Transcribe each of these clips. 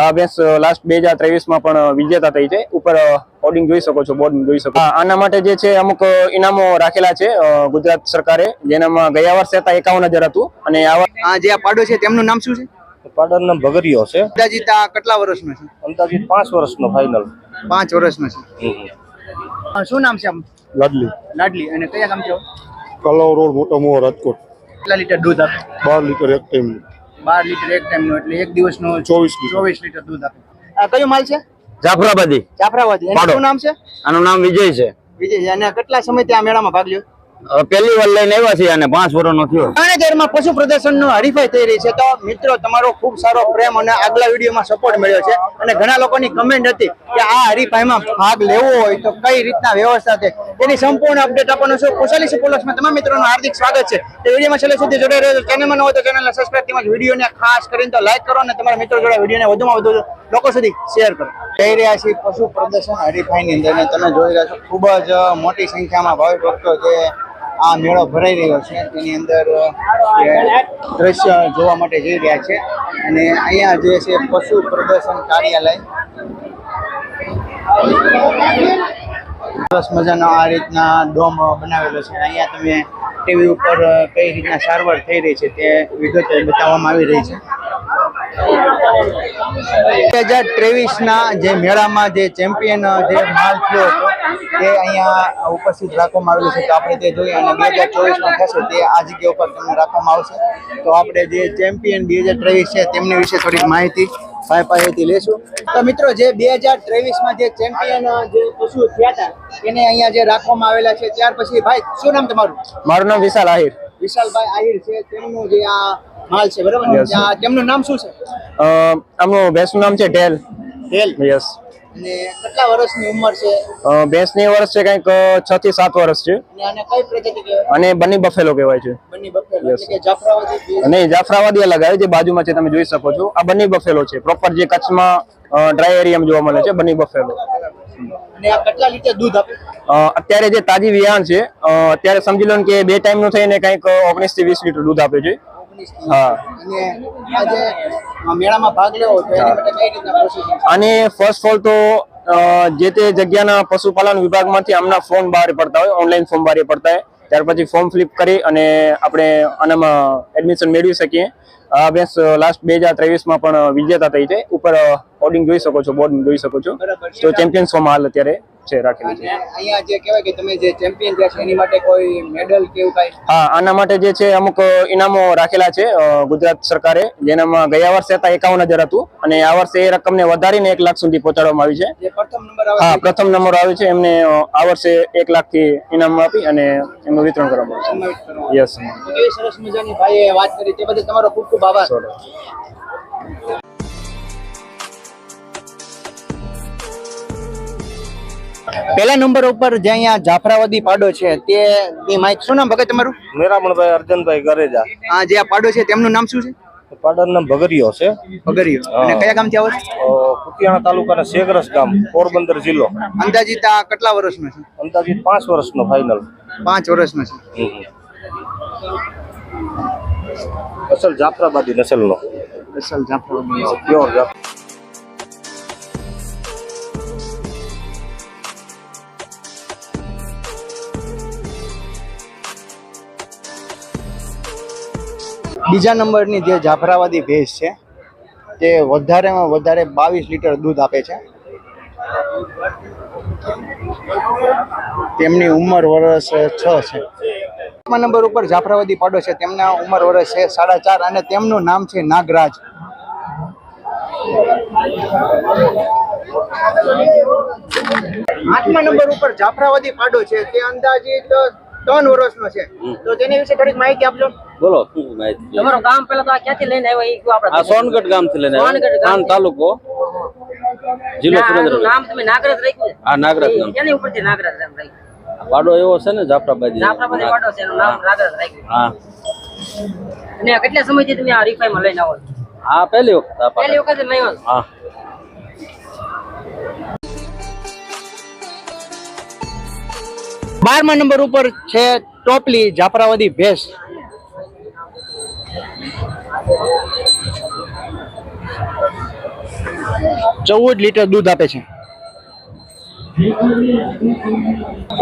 આ ભેંસ લાસ્ટ બે હજાર ત્રેવીસમાં પણ વિજેતા થઈ છે. ઉપર હોર્ડિંગ જોઈ શકો છો બોર્ડ જોઈ શકો આના માટે જે છે અમુક ઇનામો રાખેલા છે ગુજરાત સરકારે જેનામાં ગયા વર્ષે હતા એકાવન હજાર હતું. અને આ જે આ પાડો છે તેમનું નામ શું છે? પાડાનું નામ ભગરિયો છે. અંદાજીત આ કેટલા વર્ષનો છે? અંદાજીત પાંચ વર્ષનો ફાઇનલ પાંચ વર્ષનો છે. શું નામ છે આમ લાડલી. લાડલી. અને કયા ગામ છે? કલાવ રોડ મોટો મોહ રાજકોટ. કેટલા લીટર દૂધ આપે? બાર લીટર એક ટાઈમ. બાર લીટર એક ટાઈમનો એટલે એક દિવસનો ચોવીસ ચોવીસ લીટર દૂધ આપે. આ કયો માલ છે? જાફરાબાદી. જાફરાબાદી. એનું શું નામ છે? આનું નામ વિજય છે. વિજય અને કેટલા સમયથી આ મેળામાં ભાગ લ્યો? પહેલી વાર લઈને આવ્યા છીએ અને પાંચ વર્ષનો થયો. પાણીગરમાં પશુ પ્રદર્શનનું હરીફાઈ થઈ રહી છે. તો મિત્રો તમારો ખૂબ સારો પ્રેમ અને આગલા વિડીયોમાં સપોર્ટ મળ્યો છે. અને ઘણા લોકોની કમેન્ટ હતી કે આ હરીફાઈમાં ભાગ લેવો હોય તો કઈ રીતના વ્યવસ્થા છે. તેની સંપૂર્ણ અપડેટ આપવાનો છે. કુશાલી સુપોલક્સમાં તમામ મિત્રોનું હાર્દિક સ્વાગત છે. તે વિડીયોમાં છેલ્લે સુધી જોડાઈ રહ્યો ચેનલમાં ન હોય તો ચેનલને સબસ્ક્રાઈબ તેમજ વિડીયોને ખાસ કરીને તો લાઈક કરો અને તમારા મિત્રો જોડે વિડીયોને વધુમાં વધુ લોકો સુધી શેર કરો. જઈ રહ્યા છીએ પશુ પ્રદર્શન હરીફાઈની અંદર તમે જોઈ રહ્યા છો ખૂબ જ મોટી સંખ્યામાં ભાવિ ભક્તો જે આ મેળો ભરાઈ રહ્યો છે. તેની અંદર દ્રશ્ય જોવા માટે જઈ રહ્યા છે. અને અહીંયા જે છે પશુ પ્રદર્શન કાર્યાલય. સરસ મજાનો આ રીતના ડોમ બનાવેલો છે. અહીંયા તમે ટીવી ઉપર કઈ રીતના સારવાર થઈ રહી છે તે વિગતે બતાવવામાં આવી રહી છે. બે હજાર ત્રેવીસના જે મેળામાં જે ચેમ્પિયન જે માલ થયો હતો તે અહીંયા ઉપસ્થિત રાખવામાં આવેલું છે. તો આપણે તે જોઈએ અને બે હજાર ચોવીસમાં થશે તે આ જગ્યા ઉપર તમને રાખવામાં આવશે. તો આપણે જે ચેમ્પિયન બે હજાર ત્રેવીસ છે તેમની વિશે થોડીક માહિતી ભાઈ પાસેથી લેશું તો મિત્રો જે બે હજાર ત્રેવીસમાં જે ચેમ્પિયન જે પશુ થયા હતા એને અહીંયા જે રાખવામાં આવેલા છે ત્યાર પછી ભાઈ શું નામ તમારું? મારું નામ વિશાલ આહિર. વિશાલભાઈ આહિર છે. તેમનું જે આ માલ છે બરાબર? તેમનું નામ શું છે? આમનું ભેંસનું નામ છે ઢેલ. હેલ યસ અને કેટલા વર્ષની ઉંમર છે? ભેંસની વર્ષ છે કંઈક છ થી સાત વર્ષ છે. અને આને કઈ પ્રજાતિ કહેવાય? અને બની બફેલો કહેવાય છે. બની બફેલો એટલે કે જાફરાબાદી અને જાફરાવાદી અલગ આવે જે બાજુમાં છે તમે જોઈ શકો છો. આ બની બફેલો છે. પ્રોપર જે કચ્છમાં ડ્રાય એરિયામાં જોવા મળે છે બની બફેલો. અને આ કેટલા લીટર દૂધ આપે? અત્યારે જે તાજી વિયાણ છે અત્યારે સમજી લો કે બે ટાઈમનું થઈને કંઈક ઓગણીસથી વીસ લીટર દૂધ આપે છે. હા. અને આજે મેળામાં ભાગ લેવો તો એની માટે કઈ રીતના પ્રોસીજર અને ફર્સ્ટ ઓફ ઓલ તો જે તે જગ્યાના પશુપાલન વિભાગમાંથી આમના ફોર્મ બહાર પડતા હોય ઓનલાઈન ફોર્મ બહાર પડતા હોય ત્યાર પછી ફોર્મ ફિલઅપ કરી અને આપણે આનામાં એડમિશન મેળવી શકીએ. આ અભ્યાસ લાસ્ટ બે હજાર ત્રેવીસમાં પણ વિજેતા થઈ છે. ઉપર હોર્ડિંગ જોઈ શકો છો બોર્ડ જોઈ શકો છે. તો ચેમ્પિયન્સ ફોર્મ હાલ અત્યારે. છે રાખેલી છે. અહીંયા જે કહેવાય કે તમે જે ચેમ્પિયન થયા છે એની માટે કોઈ મેડલ કે એવું કાંઈ? હા આના માટે જે છે અમુક ઇનામો રાખેલા છે ગુજરાત સરકારે જેનામાં ગયા વર્ષે હતા એકાવન હજાર હતું અને આ વર્ષે એ રકમને વધારીને એક લાખ સુધી પહોંચાડવામાં આવી છે. પ્રથમ નંબર હા પ્રથમ નંબર આવે છે એમને આ વર્ષે એક લાખથી ઇનામ આપી અને એમનું વિતરણ કરવામાં આવ્યું છે. યસ સરસ મજાની ભાઈએ વાત કરી તે બદલ તમારો ખૂબ ખૂબ આભાર. પહેલા નંબર ઉપર જે અહીંયા જાફરાવાદી પાડો છે તે ની માહિતી શું નામ? ભગત તમારું? મેરામણભાઈ અર્જનભાઈ ગરેજા. હા જે આ પાડો છે તેમનું નામ શું છે? પાડાનું નામ ભગરિયો છે. ભગરિયો. અને કયા ગામથી આવો છો? કુતિયાણા તાલુકાના શેગરસ ગામ પોરબંદર જિલ્લો. અંદાજિત આ કેટલા વર્ષનો છે? અંદાજિત પાંચ વર્ષનો ફાઇનલ પાંચ વર્ષનો છે. અસલ જાફરાબાદી નસલનો. અસલ જાફરાબાદી પ્યોર જાફ બીજા નંબરની જે જાફરાવાદી ભેંસ છે તે વધારેમાં વધારે બાવીસ લીટર દૂધ આપે છે. તેમની ઉંમર વર્ષ છ છે. પાંચમા નંબર ઉપર જાફરાવાદી પાડો છે. તેમના ઉંમર વર્ષ છે સાડા ચાર અને તેમનું નામ છે નાગરાજ. આઠમા નંબર ઉપર જાફરાવાદી પાડો છે. તે અંદાજિત ત્રણ વર્ષનો છે. તો તેની વિશે થોડીક માહિતી આપજો. બોલો. શું માહિતી તમારું ગામ પેલા તો આ ક્યાંથી લઈને આવ્યા? એ કયો આપણે આ સોનગઢ ગામથી લઈને સોનગઢ ગામથી. તાલુકો જિલ્લો સુરેન્દ્રનગર. નામ તમે નાગરજ રાખ્યું છે? આ નાગરાજ ગામ. ઉપર ઉપરથી નાગરજ ગામ રાખ્યું. આ પાડો એવો છે ને જાફરાબાદી. જાફરાબાદી પાડો છે એનું નામ નાગરજ રાખ્યું. હા. અને કેટલા સમયથી તમે આ રીફાઈમાં લઈને આવો હા પહેલી વખત આ પહેલી વખત લઈ આવ્યો હા. બારમા નંબર ઉપર છે ટોપલી જાફરાવાદી ભેંસ. ચૌદ લીટર દૂધ આપે છે.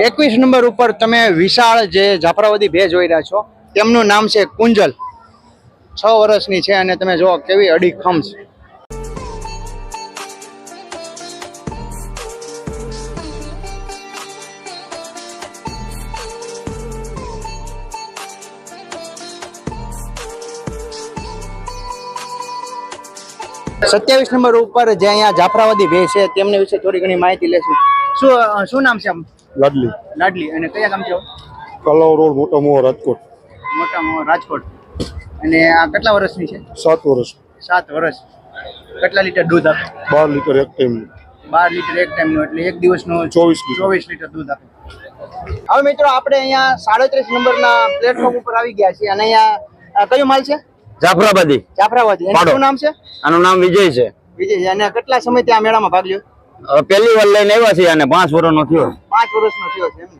એકવીસ નંબર ઉપર તમે વિશાળ જે જાફરાવદી ભેજ જોઈ રહ્યા છો, તેમનું નામ છે કુંજલ. છ વર્ષની છે અને તમે જો કેવી અડીખમ છે. સત્યાવીસ નંબર ઉપર જે અહીંયા જાફરાવાદી ભેજ છે તેમની વિશે થોડી ઘણી માહિતી લેશું. શું શું નામ છે આમ લાડલી. લાડલી. અને કયા ગામ છે? કલાવ રોડ મોટા મોહ રાજકોટ. મોટા મોં રાજકોટ. અને આ કેટલા વર્ષની છે? સાત વર્ષ. સાત વર્ષ. કેટલા લીટર દૂધ આપે? બાર લીટર એક ટાઈમ બાર લીટર એક ટાઈમનું એટલે એક દિવસનું 24 લીટર. ચોવીસ લીટર દૂધ આપે. હવે મિત્રો આપણે અહીંયા સાડત્રીસ નંબરના પ્લેટફોર્મ ઉપર આવી ગયા છીએ. અને અહીંયા કયો માલ છે? જાફરાબાદી. જાફરાબાદી. એનું શું નામ છે? આનું નામ વિજય છે. વિજય અને કેટલા સમય ત્યાં મેળામાં ભાગ લ્યો? પહેલી વાર લઈને આવ્યા છીએ અને પાંચ વર્ષનો થયો. પાંચ વર્ષનો થયો છે એમ.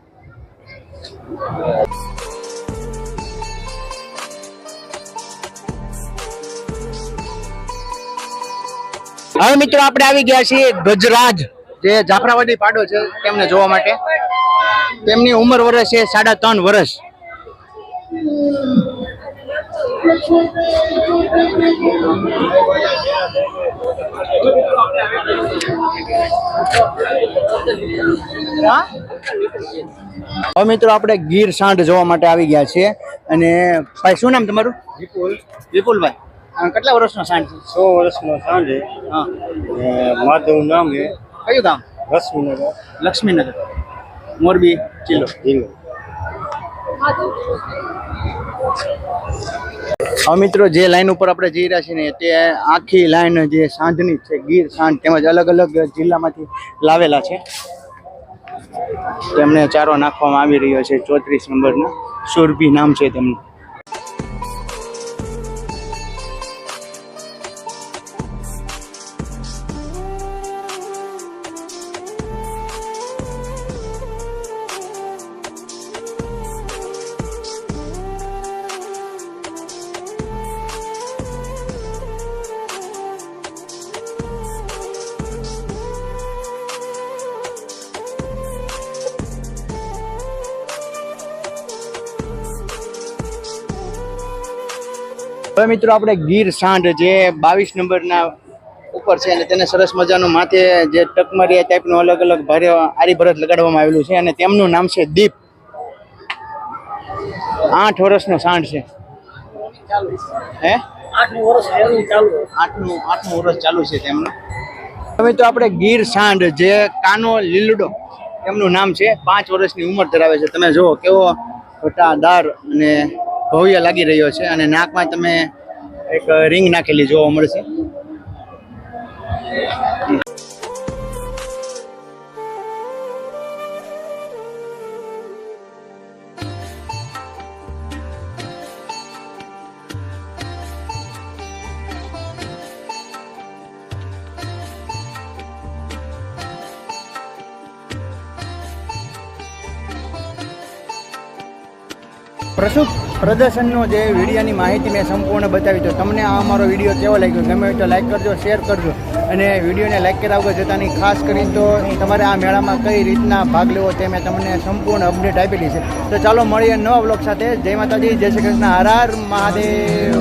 હવે મિત્રો આપણે આવી ગયા છીએ ગજરાજ જે જાફરાબાદી પાડો છે તેમને જોવા માટે. તેમની ઉંમર વર્ષ છે સાડા ત્રણ વર્ષ હવે મિત્રો આપણે ગીર સાંઢ જોવા માટે આવી ગયા છીએ. અને ભાઈ શું નામ તમારું? વિપુલ. વિપુલભાઈ. કેટલા વર્ષનો સાંઢ છે? સો વર્ષનો સાંજે હા. માધવ નામ છે. કયું ગામ? લક્ષ્મીનગર. લક્ષ્મીનગર. મોરબી જિલ્લો. જિલ્લો. મિત્રો જે લાઈન ઉપર આપણે જઈ રહ્યા છીએ ને તે આખી લાઈન જે સાંજની છે, ગીર સાંજ તેમજ અલગ અલગ જિલ્લામાંથી લાવેલા છે. તેમને ચારો નાખવામાં આવી રહ્યો છે ચોત્રીસ નંબરનો. સુરભી નામ છે તેમનું. હવે મિત્રો આપણે ગીર સાંઢ જે બાવીસ નંબરના ઉપર છે અને તેને સરસ મજાનું માથે જે ટકમરિયા ટાઈપનું અલગ અલગ ભારે આરી લગાડવામાં આવેલું છે અને તેમનું નામ છે દીપ. આઠ વર્ષનો સાંઢ છે. હે? આઠમું આઠમું વર્ષ ચાલુ છે તેમનું. હવે તો આપણે ગીર સાંઢ જે કાનો લીલડો તેમનું નામ છે. પાંચ વર્ષની ઉંમર ધરાવે છે. તમે જુઓ કેવો વટાદાર અને ભવ્ય લાગી રહ્યો છે અને નાકમાં તમે એક રિંગ નાખેલી જોવા મળશે. પ્રસુપ પ્રદર્શનનો જે વિડીયોની માહિતી મેં સંપૂર્ણ બતાવી તો તમને આ અમારો વીડિયો કેવો લાગ્યો? ગમે તો લાઈક કરજો શેર કરજો. અને વિડીયોને લાઈક કર્યા વગર જતાની ખાસ કરીને તો તમારે આ મેળામાં કઈ રીતના ભાગ લેવો તે મેં તમને સંપૂર્ણ અપડેટ આપેલી છે. તો ચાલો મળીએ નવા બ્લોગ સાથે. જય માતાજી, જય શ્રી કૃષ્ણ. હર હર મહાદેવ.